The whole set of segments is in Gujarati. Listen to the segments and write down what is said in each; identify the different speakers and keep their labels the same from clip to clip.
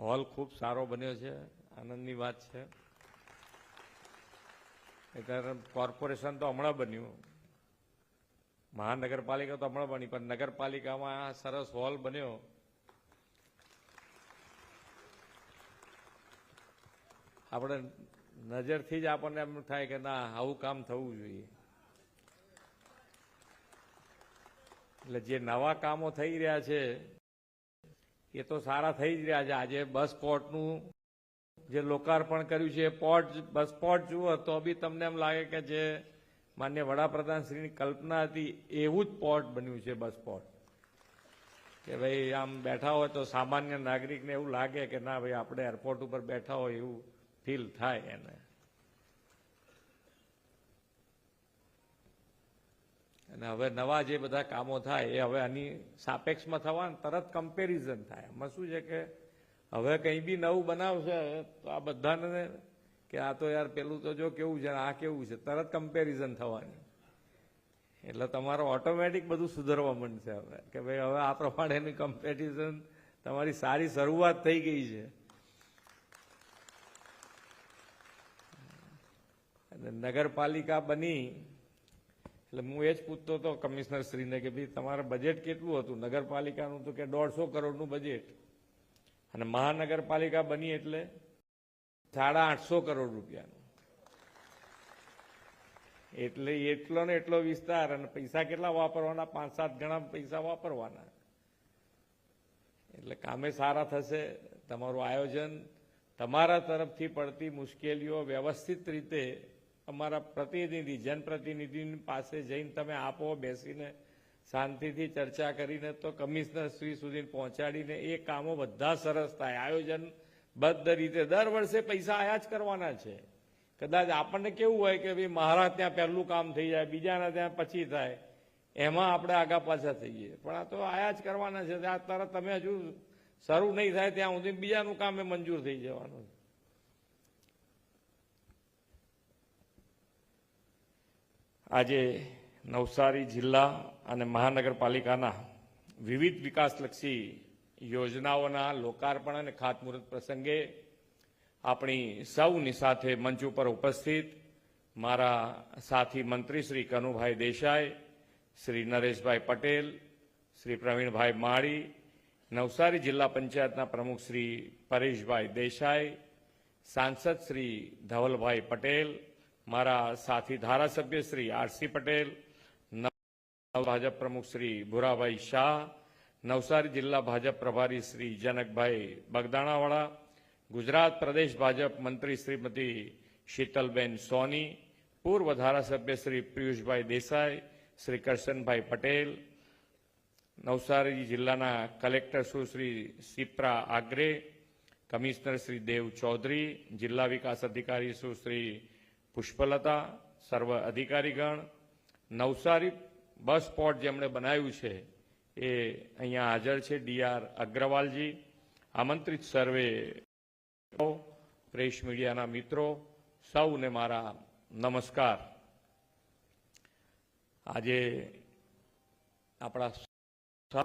Speaker 1: હોલ ખૂબ સારો બન્યો છે, આનંદની વાત છે. એટલે કોર્પોરેશન તો હમણાં બન્યું. મહાનગરપાલિકા તો હમણાં બની, પણ નગરપાલિકામાં આ સરસ હોલ બન્યો. આપણે નજરથી જ આપણને એમ થાય કે ના, આવું કામ થવું જોઈએ. એટલે જે નવા કામો થઈ રહ્યા છે એ તો સારા થઈ જ રહ્યા છે. આજે બસ પોર્ટનું જે લોકાર્પણ કર્યું છે, એ પોર્ટ બસ પોર્ટ જુઓ તો બી તમને એમ લાગે કે જે માન્ય વડાપ્રધાન શ્રીની કલ્પના હતી, એવું જ પોર્ટ બન્યું છે બસ પોર્ટ કે ભાઈ આમ બેઠા હોય તો સામાન્ય નાગરિકને એવું લાગે કે ના ભાઈ, આપણે એરપોર્ટ ઉપર બેઠા હોય એવું ફીલ થાય એને. અને હવે નવા જે બધા કામો થાય એ હવે આની સાપેક્ષમાં થવા તરત કમ્પેરિઝન થાય. એમાં શું છે કે હવે કંઈ બી નવું બનાવશે તો આ બધાને કે આ તો યાર પેલું તો જો કેવું છે આ કેવું છે, તરત કમ્પેરિઝન થવાની. એટલે તમારો ઓટોમેટિક બધું સુધરવા માંડશે હવે. કે ભાઈ હવે આ પ્રમાણેની કમ્પેરિઝન તમારી સારી શરૂઆત થઈ ગઈ છે. અને નગરપાલિકા બની એટલે હું એ જ પૂછતો હતો કમિશનર શ્રીને કે ભાઈ તમારું બજેટ કેટલું હતું? નગરપાલિકાનું તો કે દોઢસો કરોડનું બજેટ અને મહાનગરપાલિકા બની એટલે સાડા આઠસો કરોડ રૂપિયાનું. એટલે એટલો ને એટલો વિસ્તાર અને પૈસા કેટલા વાપરવાના? પાંચ સાત ગણા પૈસા વાપરવાના. એટલે કામે સારા થશે, તમારું આયોજન તમારા તરફથી પડતી મુશ્કેલીઓ વ્યવસ્થિત રીતે અમારા પ્રતિનિધિ જનપ્રતિનિધિ પાસે જઈને તમે આપો, બેસીને શાંતિથી ચર્ચા કરીને તો કમિશનર શ્રી સુધી પહોંચાડીને એ કામો બધા સરસ થાય. આયોજન બદ્ધ રીતે દર વર્ષે પૈસા આયા જ કરવાના છે. કદાચ આપણને કેવું હોય કે ભાઈ મહારાજ ત્યાં પહેલું કામ થઈ જાય, બીજાના ત્યાં પછી થાય. એમાં આપણે આગા પાછા થઈએ પણ આ તો આયા જ કરવાના છે. આ તરત તમે હજુ શરૂ નહીં થાય ત્યાં સુધી બીજાનું કામ એ મંજૂર થઈ જવાનું છે. આજે નવસારી જિલ્લા અને મહાનગરપાલિકાના વિવિધ વિકાસલક્ષી યોજનાઓના લોકાર્પણ અને ખાતમુહૂર્ત પ્રસંગે આપણી સૌની સાથે મંચ ઉપર ઉપસ્થિત મારા સાથી મંત્રી શ્રી કનુભાઈ દેસાઈ, શ્રી નરેશભાઈ પટેલ, શ્રી પ્રવીણભાઈ માળી, નવસારી જિલ્લા પંચાયતના પ્રમુખ શ્રી પરેશભાઈ દેસાઈ, સાંસદ શ્રી ધવલભાઈ પટેલ મારા સાથી ધારાસભ્ય શ્રી આરસી પટેલ નવ ભાજપ પ્રમુખ શ્રી ભુરાભાઈ શાહ નવસારી જિલ્લા ભાજપ પ્રભારી શ્રી જનકભાઈ બગદાણાવાળા ગુજરાત પ્રદેશ ભાજપ મંત્રી શ્રીમતી શીતલબેન સોની પૂર્વ ધારાસભ્ય શ્રી પિયુષભાઈ દેસાઈ શ્રી કરશનભાઈ પટેલ નવસારી જિલ્લાના કલેક્ટર સુશ્રી સિપ્રા આગરે કમિશનર શ્રી દેવ ચૌધરી જિલ્લા વિકાસ અધિકારી સુશ્રી પુષ્પલતા, સર્વ અધિકારીગણ, નવસારી બસ સ્પોટ જેમણે બનાવ્યું છે, એ અહીંયા હાજર છે ડીઆર અગ્રવાલજી. આમંત્રિત સર્વે પ્રેસ મીડિયાના મિત્રો, સૌને મારા નમસ્કાર. આજે આપણા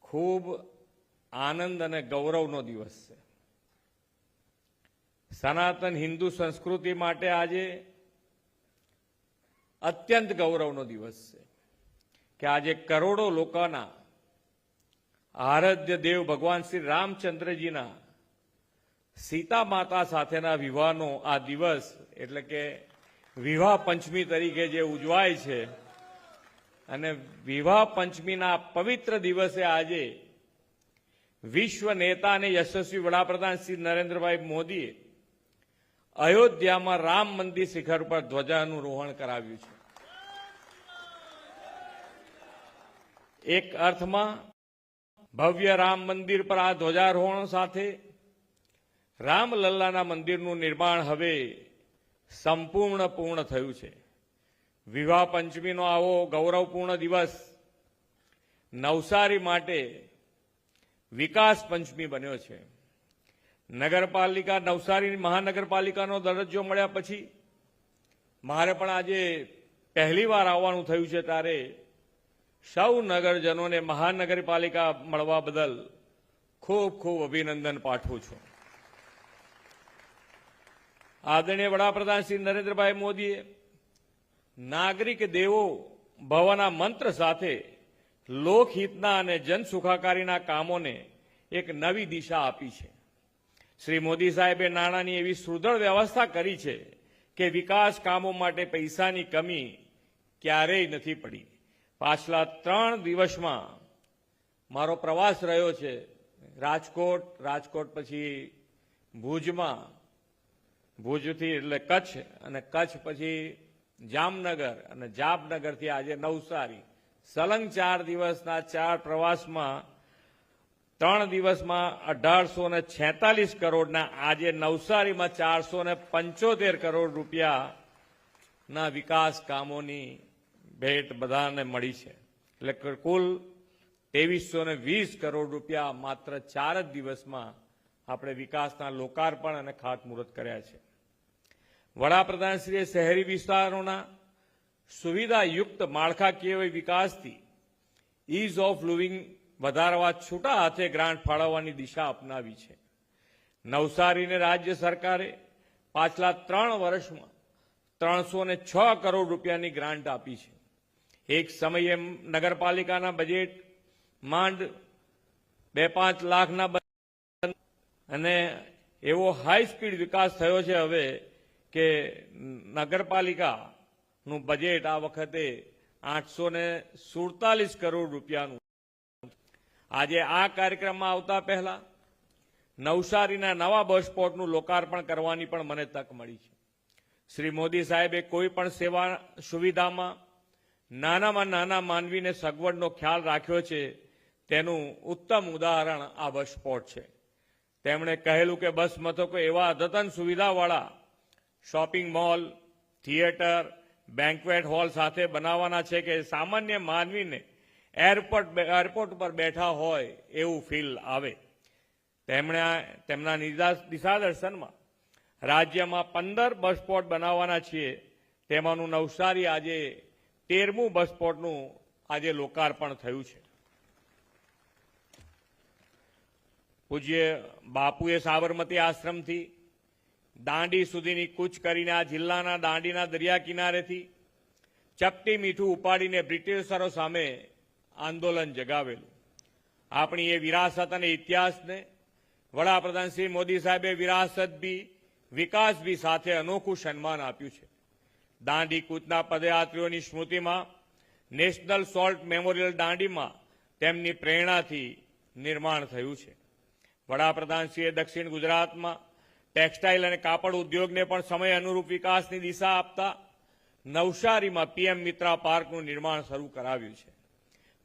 Speaker 1: ખૂબ આનંદ અને ગૌરવનો દિવસ છે. સનાતન હિન્દુ સંસ્કૃતિ માટે આજે અત્યંત ગૌરવનો દિવસ છે કે આજે કરોડો લોકોના આરાધ્ય દેવ ભગવાન શ્રી રામચંદ્રજીના સીતા માતા સાથેના વિવાહનો આ દિવસ, એટલે કે વિવાહ પંચમી તરીકે જે ઉજવાય છે અને વિવાહ પંચમીના પવિત્ર દિવસે આજે વિશ્વ નેતા અને યશસ્વી વડાપ્રધાન શ્રી નરેન્દ્રભાઈ મોદીએ અયોધ્યામાં રામ મંદિર શિખર પર ધ્વજાનું રોહણ કરાવ્યું છે. એક અર્થમાં, ભવ્ય રામ મંદિર પર આ ધ્વજારોહણ સાથે રામલલ્લાના મંદિરનું નિર્માણ હવે સંપૂર્ણ પૂર્ણ થયું છે. વિવાહ પંચમીનો આવો ગૌરવપૂર્ણ દિવસ નવસારી માટે વિકાસ પંચમી બન્યો છે. નગરપાલિકા, નવસારી મહાનગરપાલિકાનો દરજ્જો મળ્યા પછી મારે પણ આજે પહેલી વાર આવવાનું થયું છે ત્યારે સૌ નગરજનોને મહાનગરપાલિકા મળવા બદલ ખૂબ ખૂબ અભિનંદન પાઠવું છું. આદરણીય વડાપ્રધાન શ્રી નરેન્દ્રભાઈ મોદીએ નાગરિક દેવો ભવના મંત્ર સાથે લોકહિતના અને જનસુખાકારીના કામોને એક નવી દિશા આપી છે. શ્રી મોદી સાહેબે નાણાંની એવી સુદૃઢ વ્યવસ્થા કરી છે કે વિકાસ કામો માટે પૈસાની કમી ક્યારેય નથી પડી. પાછલા ત્રણ દિવસમાં મારો પ્રવાસ રહ્યો છે રાજકોટ. રાજકોટ પછી ભુજમાં. ભુજથી એટલે કચ્છ અને કચ્છ પછી જામનગર અને જામનગરથી આજે નવસારી. સલંગ ચાર દિવસના ચાર પ્રવાસમાં ત્રણ દિવસમાં અઢારસો ને છેતાલીસ કરોડના, આજે નવસારીમાં ચારસો ને પંચોતેર કરોડ રૂપિયાના વિકાસ કામોની ભેટ બધાને મળી છે. એટલે કુલ ત્રેવીસો ને વીસ કરોડ રૂપિયા માત્ર ચાર જ દિવસમાં આપણે વિકાસના લોકાર્પણ અને ખાતમુહૂર્ત કર્યા છે. વડાપ્રધાનશ્રીએ શહેરી વિસ્તારોના સુવિધાયુક્ત માળખાકીય વિકાસથી ઇઝ ઓફ લિવિંગ વધારવા છૂટા હાથે ગ્રાન્ટ ફાળવવાની દિશા અપનાવી છે. નવસારીને રાજ્ય સરકારે પાછલા ત્રણ વર્ષમાં ત્રણસો ને છ કરોડ રૂપિયાની ગ્રાન્ટ આપી છે. એક સમયે નગરપાલિકાના બજેટ માંડ બે પાંચ લાખના અને એવો હાઈ સ્પીડ વિકાસ થયો છે હવે કે નગરપાલિકાનું બજેટ આ વખતે આઠસો સુડતાલીસ કરોડ રૂપિયાનું આજે આ કાર્યક્રમમાં આવતા પહેલા નવસારીના નવા બસ સ્પોટનું લોકાર્પણ કરવાની પણ મને તક મળી છે. શ્રી મોદી સાહેબે કોઈ પણ સેવા સુવિધામાં નાનામાં નાના માનવીને સગવડનો ખ્યાલ રાખ્યો છે, તેનું ઉત્તમ ઉદાહરણ આ બસ સ્પોટ છે. તેમણે કહેલું કે બસ મથકો એવા અદ્યતન સુવિધાવાળા shopping mall, theatre, banquet hall સાથે બનાવવાના છે કે સામાન્ય માનવીને એરપોર્ટ એરપોર્ટ પર બેઠા હોય એવું ફીલ આવે. તેમણે તેમના દિશાદર્શનમાં રાજ્યમાં પંદર બસ સ્પોટ બનાવવાના છીએ. તેમાંનું નવસારી આજે તેરમું બસ સ્પોટનું આજે લોકાર્પણ થયું છે. પૂજ્ય બાપુએ સાબરમતી આશ્રમથી દાંડી સુધીની કૂચ કરીને આ જિલ્લાના દાંડીના દરિયા કિનારેથી ચપટી મીઠું ઉપાડીને બ્રિટિશરો સામે આંદોલન જગાવેલું. આપણી એ વિરાસત અને ઇતિહાસને વડાપ્રધાન શ્રી મોદી સાહેબે વિરાસત બી, વિકાસ બી સાથે અનોખું સન્માન આપ્યું છે. દાંડી કૂચના પદયાત્રીઓની સ્મૃતિમાં, નેશનલ સોલ્ટ મેમોરિયલ દાંડીમાં તેમની પ્રેરણાથી નિર્માણ થયું છે. વડાપ્રધાનશ્રીએ દક્ષિણ ગુજરાતમાં ટેક્સટાઇલ અને કાપડ ઉદ્યોગને પણ સમય અનુરૂપ વિકાસની દિશા આપતા નવસારીમાં પીએમ મિત્રા પાર્કનું નિર્માણ શરૂ કરાવ્યું છે.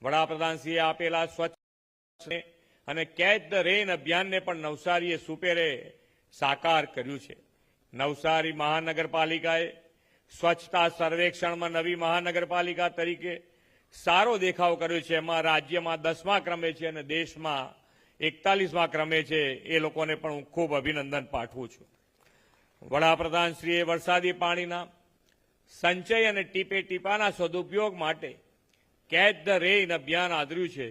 Speaker 1: વડાપ્રધાનશ્રીએ આપેલા સ્વચ્છ અને કેચ ધ રેન અભિયાનને પણ નવસારીએ સુપેરે સાકાર કર્યું છે. નવસારી મહાનગરપાલિકાએ સ્વચ્છતા સર્વેક્ષણમાં નવી મહાનગરપાલિકા તરીકે સારો દેખાવ કર્યો છે. એમાં રાજ્યમાં દસમા ક્રમે છે અને દેશમાં એકતાલીસમા ક્રમે છે. એ લોકોને પણ હું ખૂબ અભિનંદન પાઠવું છું. વડાપ્રધાનશ્રીએ વરસાદી પાણીના સંચય અને ટીપે ટીપાના સદુપયોગ માટે કેચ ધ રેઇન અભિયાન આદર્યું છે.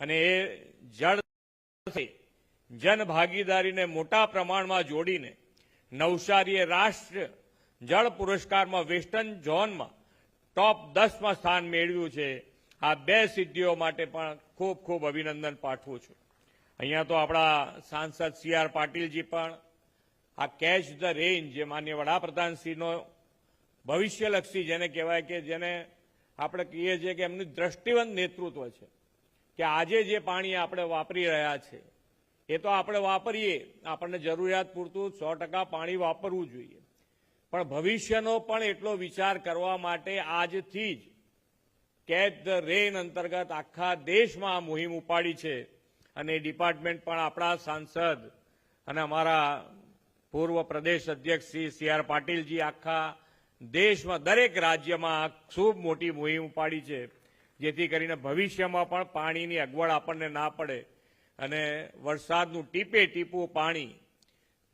Speaker 1: અને એ જળ જન ભાગીદારીને મોટા પ્રમાણમાં જોડીને નવસારીએ રાષ્ટ્ર જળ પુરસ્કારમાં વેસ્ટર્ન ઝોનમાં ટોપ દસમાં સ્થાન મેળવ્યું છે. આ બે સિદ્ધિઓ માટે પણ ખૂબ ખૂબ અભિનંદન પાઠવું છું. અહીંયા તો આપણા સાંસદ સી આર પાટીલજી પણ આ કેચ ધ રેન્જ જે માન્ય વડાપ્રધાનશ્રીનો ભવિષ્યલક્ષી જેને કહેવાય કે જેને આપણે કહીએ છીએ કે એમનું દ્રષ્ટિવંત નેતૃત્વ છે કે આજે જે પાણી આપણે વાપરી રહ્યા છે, એ તો આપણે વાપરીએ, આપણને જરૂરિયાત પૂરતું સો પાણી વાપરવું જોઈએ. પણ ભવિષ્યનો પણ એટલો વિચાર કરવા માટે આજથી જ કેચ ધ રેન અંતર્ગત આખા દેશમાં આ મુહિમ ઉપાડી છે. અને ડિપાર્ટમેન્ટ પણ આપણા સાંસદ અને અમારા પૂર્વ પ્રદેશ અધ્યક્ષ શ્રી સી આર પાટીલજી આખા દેશમાં દરેક રાજ્યમાં ખૂબ મોટી મુહિમ ઉપાડી છે, જેથી કરીને ભવિષ્યમાં પણ પાણીની અગવડ આપણને ના પડે અને વરસાદનું ટીપે ટીપું પાણી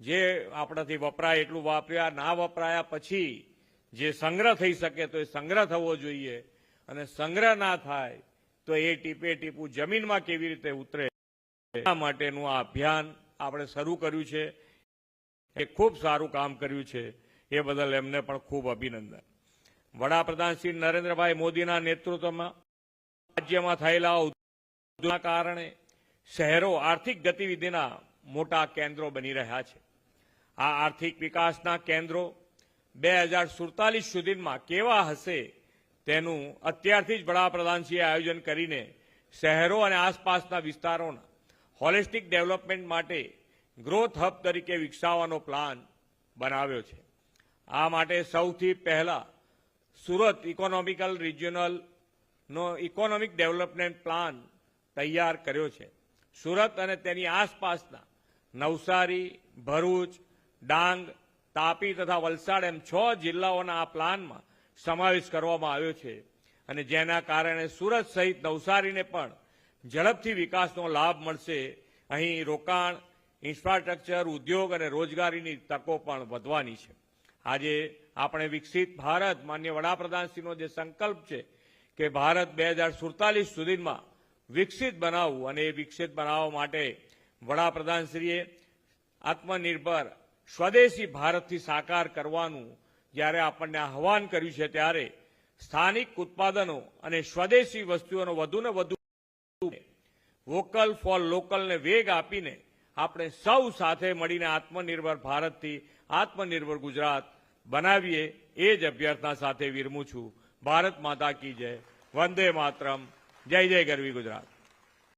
Speaker 1: જે આપણાથી વપરાય એટલું વાપર્યા, ના વપરાયા પછી જે સંગ્રહ થઈ શકે તો એ સંગ્રહ થવો જોઈએ અને સંગ્રહ ના થાય તો એ ટીપે ટીપું જમીનમાં કેવી રીતે ઉતરે એના માટેનું આ અભિયાન આપણે શરૂ કર્યું છે. એ ખૂબ સારું કામ કર્યું છે. એ બદલ એમને પણ ખૂબ અભિનંદન. વડાપ્રધાન શ્રી નરેન્દ્રભાઈ મોદીના નેતૃત્વમાં રાજ્યમાં થયેલા ઉદ્યોગના કારણે શહેરો આર્થિક ગતિવિધિના મોટા કેન્દ્રો બની રહ્યા છે. આ આર્થિક વિકાસના કેન્દ્રો બે હજાર સુડતાલીસ સુધીમાં કેવા હશે તેનું અત્યારથી જ વડાપ્રધાનશ્રીએ આયોજન કરીને શહેરો અને આસપાસના વિસ્તારોના હોલિસ્ટિક ડેવલપમેન્ટ માટે ગ્રોથ હબ તરીકે વિકસાવવાનો પ્લાન બનાવ્યો છે. આ માટે સૌથી પહેલા સુરત ઇકોનોમિકલ રિજિયોનલનો ઇકોનોમિક ડેવલપમેન્ટ પ્લાન તૈયાર કર્યો છે. સુરત અને તેની આસપાસના નવસારી, ભરૂચ, ડાંગ, તાપી તથા વલસાડ એમ છ જિલ્લાઓના આ પ્લાનમાં સમાવેશ કરવામાં આવ્યો છે. અને જેના કારણે સુરત સહિત નવસારીને પણ ઝડપથી વિકાસનો લાભ મળશે. અહીં રોકાણ, ઇન્ફ્રાસ્ટ્રક્ચર, ઉદ્યોગ અને રોજગારીની તકો પણ વધવાની છે. આજે આપણે વિકસિત ભારત માન્ય વડાપ્રધાનશ્રીનો જે સંકલ્પ છે કે ભારત બે હજાર સુડતાલીસ સુધીમાં વિકસિત બનાવવું અને એ વિકસિત બનાવવા માટે વડાપ્રધાનશ્રીએ આત્મનિર્ભર સ્વદેશી ભારતથી સાકાર કરવાનું જ્યારે આપણને આહવાન કર્યું છે ત્યારે સ્થાનિક ઉત્પાદનો અને સ્વદેશી વસ્તુઓનો વધુને વધુ વોકલ ફોર લોકલને વેગ આપીને આપણે સૌ સાથે મળીને આત્મનિર્ભર ભારતથી આત્મનિર્ભર ગુજરાત બનાવીએ એ જ અભ્યર્થના સાથે વિરમું છું. ભારત માતા કી જય. વંદે માતરમ. જય જય ગરવી ગુજરાત.